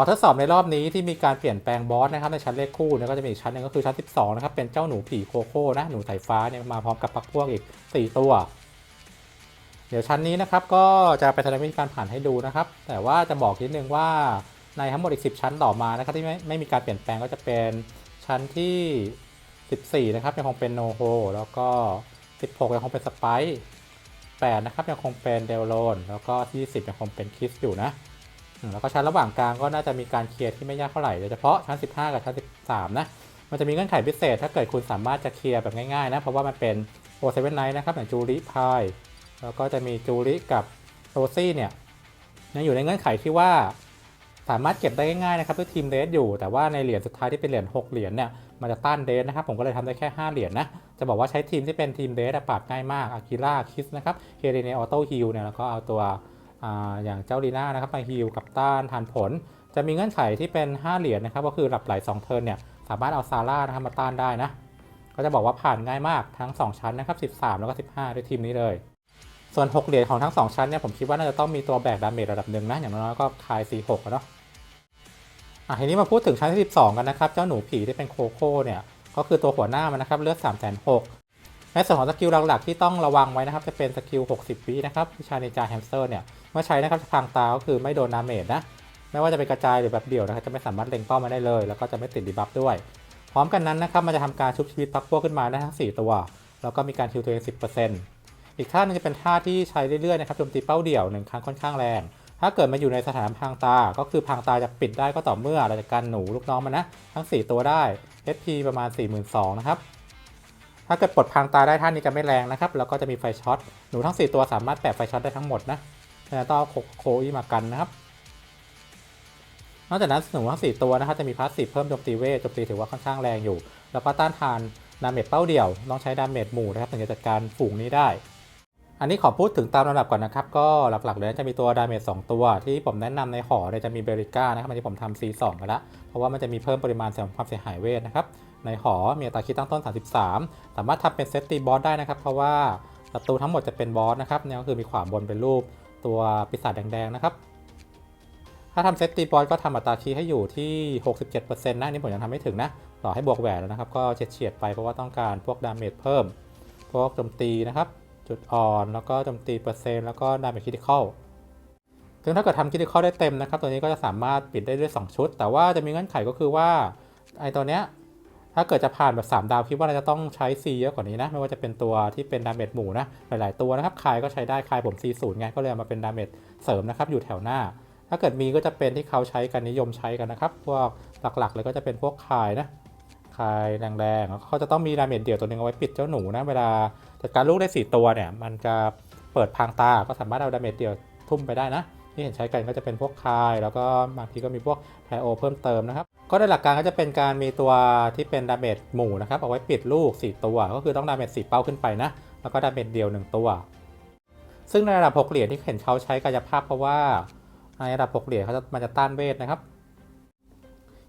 อทดสอบในรอบนี้ที่มีการเปลี่ยนแปลงบอสนะครับในชั้นเลขคู่เนี่ยก็จะมีอีกชั้นหนึงก็คือชั้น 12 นะครับ เป็นเจ้าหนูผีโคโค่นะหนูสายฟ้าเนี่ยมาพร้อมกับปักพวกอีก 4 ตัว เดี๋ยวชั้นนี้นะครับก็จะไปแสดงวิธีการผ่านให้ดูนะครับ แต่ว่าจะบอกนิดนึงว่าในทั้งหมดอีก 10 ชั้นต่อมานะครับที่ไม่ไม่มีการเปลี่ยนแปลงก็จะเป็นชั้นที่ 14 นะครับยังคงเป็นโนโฮแล้วก็ 16 ยังคงเป็นสไปซ์8นะครับยังคงเป็นเดลโลนแล้วก็ที่10ยังคงเป็นคิสอยู่นะ แล้วก็ชั้นระหว่างกลางก็น่าจะมีการเคลียร์ที่ไม่ยากเท่าไหร่โดยเฉพาะชั้น 15 กับชั้น 13 นะ มันจะมีเงื่อนไขพิเศษ ถ้าเกิดคุณสามารถจะเคลียร์แบบง่ายๆนะ เพราะว่ามันเป็นโอเซเว่นไนท์นะครับอย่างจูริพายแล้วก็จะมีจูริกับโรซี่เนี่ยยังอยู่ในเงื่อนไขที่ว่าสามารถเก็บได้ง่ายๆนะครับด้วยทีมเดสอยู่ แต่ว่าในเหรียญสุดท้ายที่เป็นเหรียญ6เหรียญเนี่ยมันจะต้านเดสนะครับ ผมก็เลยทำได้แค่ 5 เหรียญนะ จะบอกว่าใช้ทีมที่เป็นทีมเดสปราบง่ายมากอากิล่าคิสนะครับเฮเรเนออโต้ฮิลเนี่ยแล้วก็เอาตัว ออย่างเจ้าลีน่านะครับมาฮิลกับต้านทานผล จะมีเงื่อนไขที่เป็น 5 เหรียญนะครับก็คือหลับไหล2เทิร์นเนี่ยสามารถเอาซาร่านะครับมาต้านได้นะก็จะบอกว่าผ่านง่ายมากทั้ง 2 ชั้นนะครับ13 แล้วก็ 15 ด้วยทีมนี้เลย ส่วน 6 เหรียญของทั้ง 2 ชั้นเนี่ยผมคิดว่าน่าจะต้องมีตัวแบกดาเมจระดับหนึ่งนะอย่างน้อยๆก็คาย4 6เนาะอะทีนี้มาพูดถึงชั้นที่12 กันนะครับ เจ้าหนูผีที่เป็นโคโค่เนี่ยก็คือตัวหัวหน้ามันนะครับเลือด3 6 0 0 0 ในส่วนของสกิลหลักๆที่ต้องระวังไว้นะครับ จะเป็นสกิล 60 วินะครับวิชาในจาแฮมสเตอร์เนี่ย เมื่อใช้นะครับจะพรางตาก็คือไม่โดนดาเมจนะ ไม่ว่าจะเป็นกระจายหรือแบบเดี่ยวนะครับจะไม่สามารถเล็งเป้ามาได้เลย แล้วก็จะไม่ติดดีบัฟด้วย พร้อมกันนั้นนะครับมันจะทำการชุบชีวิตพักพวกขึ้นมาได้ทั้ง 4 ตัว แล้วก็มีการคิวตัวเอง10%อีกท่านึงจะเป็นท่าที่ใช้เรื่อยๆนะครับโจมตีเป้าเดี่ยวหนึ่งครั้งค่อนข้างแรง ถ้าเกิดมาอยู่ในสถานพรางตา ก็คือพรางตาจะปิดได้ก็ต่อเมื่อเราจะการหนูลูกน้องมันนะทั้ง 4 ตัวได้ HP ประมาณ 42,000นะครับ ถ้าเกิดปลดพรางตาได้ท่านนี้จะไม่แรงนะครับ แล้วก็จะมีไฟช็อต หนูทั้ง 4 ตัวสามารถแปะไฟช็อตได้ทั้งหมดนะฉะนั้นต้องโคโคอีมากันนะครับ นอกจากนั้นหนูทั้ง 4 ตัวนะครับจะมีพาสซีฟเพิ่มโจมตีเวทโจมตีถือว่าค่อนข้างแรงอยู่ แล้วก็ต้านทานดาเมจเป้าเดี่ยว ต้องใช้ดาเมจหมู่นะครับถึงจะจัดการฝูงนี้ได้ อันนี้ขอพูดถึงตามลำดับก่อนนะครับ ก็หลักๆเลยจะมีตัวดาเมจ2ตัว ที่ผมแนะนำในหอเนี่ยจะมีเบริก้านะครับอันนี้ผมทำ C2 กันละเพราะว่ามันจะมีเพิ่มปริมาณความเสียหายเวทนะครับ ในหอมีอัตราคิดตั้งต้น 33 สามารถทำเป็นเซตตีบอสได้นะครับ เพราะว่าศัตรูทั้งหมดจะเป็นบอสนะครับเนี่ยก็คือมีขวาบนเป็นรูปตัวปีศาจแดงๆนะครับ ถ้าทำเซตตีบอสก็ทำอัตราคีให้อยู่ที่ 67%นะอันนี่ผมยังทำไม่ถึงนะ ต่อให้บวกแหวนแล้วนะครับ ก็เฉียดๆไปเพราะว่าต้องการพวกดาเมจเพิ่ม พวกโจมตีนะครับ จุดอ่อนแล้วก็โจมตีเปอร์เซ็นต์แล้วก็ดาเมจคริติคอลซึ่งถ้าเกิดทำคริติคอลได้เต็มนะครับ ตัวนี้ก็จะสามารถปิดได้ด้วย 2 ชุด แต่ว่าจะมีเงื่อนไขก็คือว่าไอตัวเนี้ย ถ้าเกิดจะผ่านแบบ3ดาวคิดว่าเราจะต้องใช้ C เยอะกว่านี้นะ ไม่ว่าจะเป็นตัวที่เป็นดาเมจหมู่นะ หลายๆตัวนะครับคายก็ใช้ได้คายผม C 0 ไง ก็เลยามาเป็นดาเมจเสริมนะครับ อยู่แถวหน้า ถ้าเกิดมีก็จะเป็นที่เขาใช้กันนิยมใช้กันนะครับ พวกหลักๆเลยก็จะเป็นพวกคายนะคายแรงๆเขาจะต้องมีดาเมจเดี่ยวตัวหนึงเอาไว้ปิดเจ้าหนูนะ เวลาจัดการลูกได้ 4 ตัวเนี่ย มันจะเปิดพางตา ก็สามารถเอาดาเมจเดี่ยวทุ่มไปได้นะ ที่เห็นใช้กันก็จะเป็นพวกคาย แล้วก็บางทีก็มีพวกไทโอเพิ่มเติมนะครับ ก็โดยหลักการก็จะเป็นการมีตัวที่เป็นดาเมจหมู่นะครับเอาไว้ปิดลูก 4 ตัว ก็คือต้องดาเมจ4เป้าขึ้นไปนะ แล้วก็ดาเมจเดียว 1 ตัว ซึ่งในระดับ 6 เหรียญที่เห็นเขาใช้กายภาพเพราะว่าในระดับ 6 เหรียญเขาจะมันจะต้านเวทนะครับ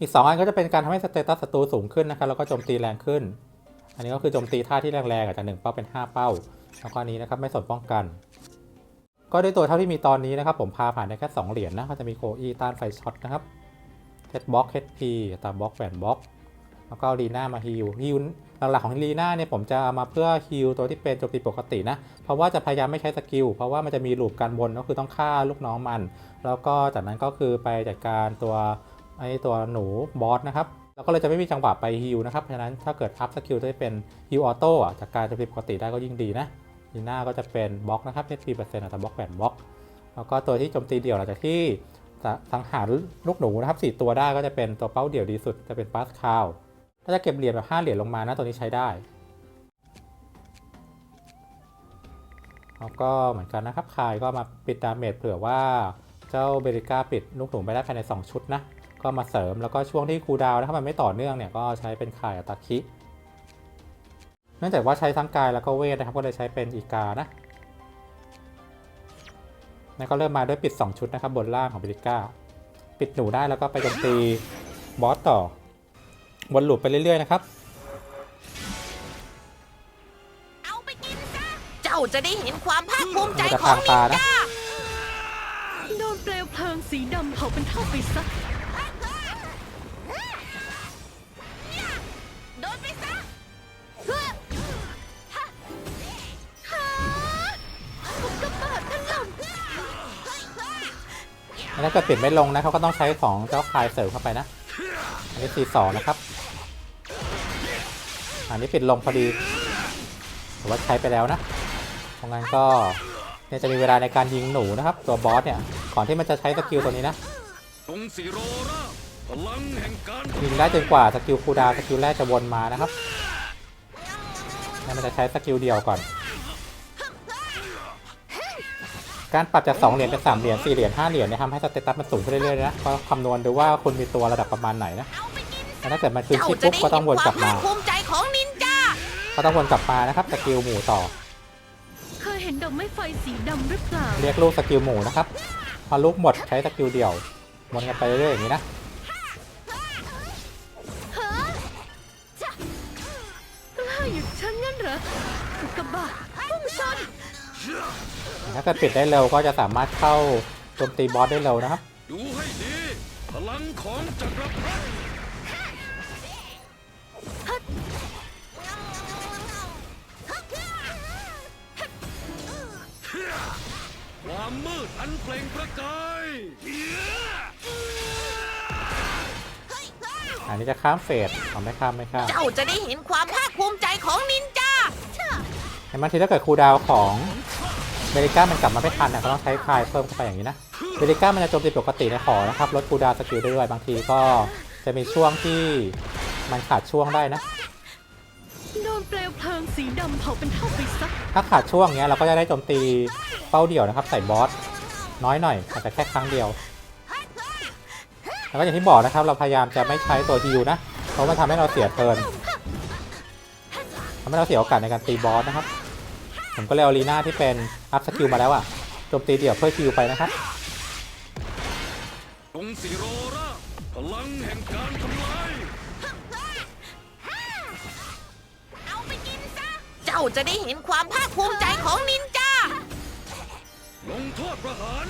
อีก 2 อันก็จะเป็นการทำให้สเตตัสศัตรูสูงขึ้นนะครับแล้วก็โจมตีแรงขึ้น อันนี้ก็คือโจมตีท่าที่แรงๆอาจจะ1เป้าเป็น 5 เป้าแล้วก็นนี้นะครับไม่สนป้องกัน ก็ด้วยตัวเท่าที่มีตอนนี้นะครับผมพาผ่านได้แค่2เหรียญนะก็จะมีโคอีต้านไฟช็อตนะครับ ดบล็อกเฮดพีตาบล็อกแหวนบล็อกแล้วก็ลีน่ามาฮิลฮิลหลักๆของลีน่าเนี่ยผมจะามาเพื่อฮิลตัวที่เป็นโจมตีปกตินะ เพราะว่าจะพยายามไม่ใช้สกิล เพราะว่ามันจะมีลูปการบนก็คือต้องฆ่าลูกน้องมัน แล้วก็จากนั้นก็คือไปจัดการตัวไอตัวหนูบอสนะครับแล้วก็เลยจะไม่มีจังหวะไปฮิลนะครับเพราะฉะนั้นถ้าเกิดอัพสกิลที่เป็นฮิลออโต้จากการโจมตีปกติได้ก็ยิ่งดีนะลีน่าก็จะเป็นบล็อกนะครับ HP เปอร์เซ็นต์แต่บล็อกแหวนบล็อก แล้วก็ตัวที่โจมตีเดี่ยวหลังจากที่ สังหารลูกหนูนะครับ4ตัวได้ก็จะเป็นตัวเป้าเดี่ยวดีสุดจะเป็นปาสคาลถ้าจะเก็บเหรียญแบบ5เหรียญลงมานะตัวนี้ใช้ได้แล้วก็เหมือนกันนะครับคายก็มาปิดดาเมจเผื่อว่าเจ้าเบริก้าปิดลูกหนูไปได้ภายใน 2 ชุดนะ ก็มาเสริมแล้วก็ช่วงที่คูดาวน์นะครับมันไม่ต่อเนื่องเนี่ยก็ใช้เป็นคายอัตาคิเนื่องจากว่าใช้ทั้งกายแล้วก็เวทนะครับก็เลยใช้เป็นอีกานะ แล้วก็เริ่มมาด้วยปิด 2 ชุดนะครับบนล่างของเบริก้า ปิดหนูได้แล้วก็ไปโจมตีบอสต่อวนลูปไปเรื่อยๆนะครับ เอาไปกินซะ เจ้าจะได้เห็นความภาคภูมิใจมันจะของพรางตานะลิงจ้าโดนเปลวเพลิงสีดำเผาเป็นเท่าไปซะ ถ้าเกิดปิดไม่ลงนะเขาก็ต้องใช้ของเจ้าคายเสริมเข้าไปนะ อันนี้ C2 นะครับ อันนี้ปิดลงพอดีแต่ว่าใช้ไปแล้วนะเพราะงั้นก็เนี่ยจะมีเวลาในการยิงหนูนะครับ ตัวบอสเนี่ยก่อนที่มันจะใช้สกิลตัวนี้นะยิงได้จนกว่าสกิลคูดาสกิลแรกจะวนมานะครับแล้วมันจะใช้สกิลเดียวก่อน การปรับจาก2เหรียญเป็น3เหรียญ4เหรียญ5เหรียญเนี่ยทำให้สเตตัสมันสูงขึ้นเรื่อยๆนะก็คำนวณดูว่าคุณมีตัวระดับประมาณไหนนะเอาไปกินแล้วถ้าเกิดมันคืนเจ้าชีพจะปุ๊บได้ก็ต้เห็อนงวนคกวาลัมบภามาคภูมิใจของนินจาก็ต้องวนกลับมานะครับสกิลหมู่ต่อ เคยเห็นดอกไม้ไฟสีดำหรือเปล่า เรียกลูกสกิลหมู่นะครับ พอลูกหมดใช้สกิลเดี่ยววนกันไปเรื่อยๆอย่างนี้นะกล้าหยุดฉันงั้นเหรออุกกาบาตพุ่งชน ถ้าเกิดปิดได้เร็วก็จะสามารถเข้าโจมตีบอสได้เร็วนะครับดูให้ดีพลังของจักรพรรดิความมืดอันเปล่งประกายอันนี้จะข้ามเฟสเอาไม่ข้ามไม่ข้ามเจ้าจะได้เห็นความภาคภูมิใจของนินจาเห็นบางทีถ้าเกิดคูลดาวน์ของ เบริก้ามันกลับมาไม่ทันเนี่ยก็ต้องใช้คลายเพิ่มเข้าไปอย่างนี้นะเบริก้ามันจะโจมตีปกติในขอนะครับลดคูลดาวน์สกิลได้ด้วยบางทีก็จะมีช่วงที่มันขาดช่วงได้นะโดนเปลวเพลิงสีดำเผาเป็นเท่าไปซักถ้าขาดช่วงเนี้ยเราก็จะได้โจมตีเป้าเดี่ยวนะครับ ใส่บอสน้อยหน่อยอาจจะแค่ครั้งเดียวแล้วก็อย่างที่บอกนะครับ เราพยายามจะไม่ใช้ตัวฮิวนะเพราะมันทำให้เราเสียเทิร์นทำให้เราเสียโอกาสในการตีบอสนะครับ ผมก็เลยเอาลีน่าที่เป็นอัพสกิลมาแล้วอะโจมตีเดี่ยวเพื่อฮิวไปนะครับตรงสีโรราพลังแห่งการทำลายเอาไปกินซะ เจ้าจะได้เห็นความภาคภูมิใจของนินจา ลงโทษประหาร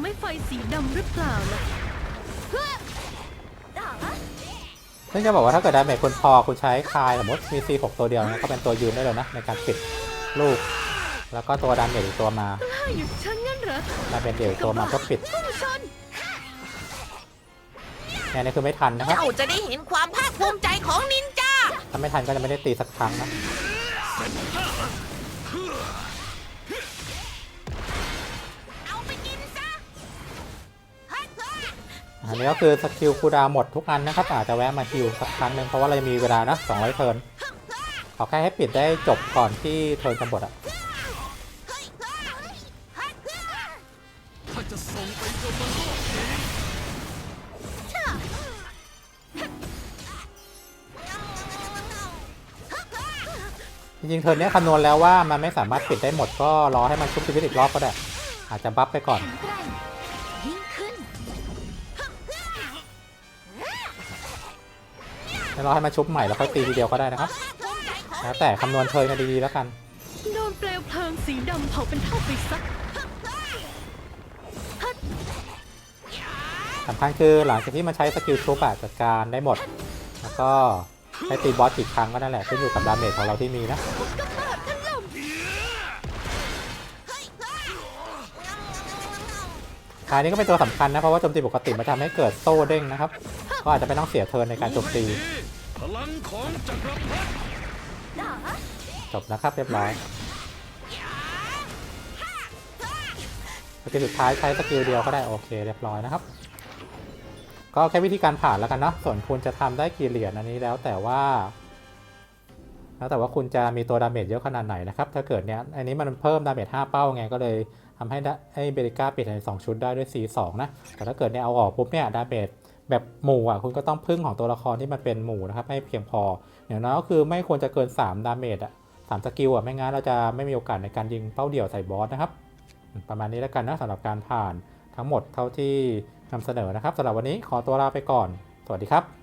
เคยเห็นดอกไม้ไฟสีดำหรือเปล่าล่ะซึ่งจะบอกว่าถ้าเกิดดาเมจคุณพอคุณใช้คลายสมมติมี C6 ตัวเดียวนะก็เป็นตัวยืนได้เลยนะในการปิดลูก แล้วก็ตัวดาเมจอีกตัวมากล้าหยุดฉันงั้นเหรอดาเมจเดี่ยวอีกตัวมาก็ปิดพุ่งชนเนี่ยนี่คือไม่ทันนะครับเจ้าจะได้เห็นความภาคภูมิใจของนินจาถ้าไม่ทันก็จะไม่ได้ตีสักครั้งนะ อันนี้ก็คือสกิลคูดาวหมดทุกอันนะครับ อาจจะแวะมาฮิวสักครั้งหนึ่งเพราะว่าเรามีเวลานะ200เทิร์นขอแค่ให้ปิดได้จบก่อนที่เทิร์นจะหมดอะจริงๆเทิร์นเนี้ยคำนวณแล้วว่ามันไม่สามารถปิดได้หมดก็รอให้มันชุบชีวิตอีกรอบก็ได้ อาจจะบัฟไปก่อน แล้วรอให้มันชุบใหม่แล้วค่อยตีทีเดียวก็ได้นะครับภูมิใจของแล้วแต่คำนวณเทิร์นกันดีๆแล้วกันโดนเปลวเพลิงสีดำเผาเป็นเท่าไปซักสำคัญคือหลังจากที่มันใช้สกิลชุบอะจัดการได้หมด แล้วก็ให้ตีบอสกี่ครั้งก็นั่นแหละขึ้นอยู่กับดาเมจของเราที่มีนะคราวนี้ก็เป็นตัวสำคัญนะเพราะว่าโจมตีปกติมันทำให้เกิดโซ่เด้งนะครับ ก็อาจจะไม่ต้องเสียเทิร์นในการโจมตีพลังของจักรพรรดิจบนะครับเรียบร้อยสกิลสุดท้ายใช้สกิลเดียวก็ได้โอเคเรียบร้อยนะครับ ก็แค่วิธีการผ่านแล้วกันเนาะส่วนคุณจะทำได้กี่เหรียญอันนี้แล้วแต่ว่าแล้วแต่ว่าคุณจะมีตัวดาเมจเยอะขนาดไหนนะครับ ถ้าเกิดเนี้ยอันนี้มันเพิ่มดาเมจ5เป้าไงก็เลยทำให้ได้ให้เบริก้าปิดใน2ชุดได้ด้วย C2 นะ แต่ถ้าเกิดเนี่ยเอาออกปุ๊บเนี่ยดาเมจ แบบหมู่อะคุณก็ต้องพึ่งของตัวละครที่มันเป็นหมู่นะครับให้เพียงพออย่างน้อยก็คือไม่ควรจะเกิน 3 ดาเมจอะสามสกิลอะไม่งั้นเราจะไม่มีโอกาสในการยิงเป้าเดี่ยวใส่บอสนะครับ ประมาณนี้แล้วกันนะสำหรับการผ่านทั้งหมดเท่าที่นำเสนอนะครับสำหรับวันนี้ขอตัวลาไปก่อน สวัสดีครับ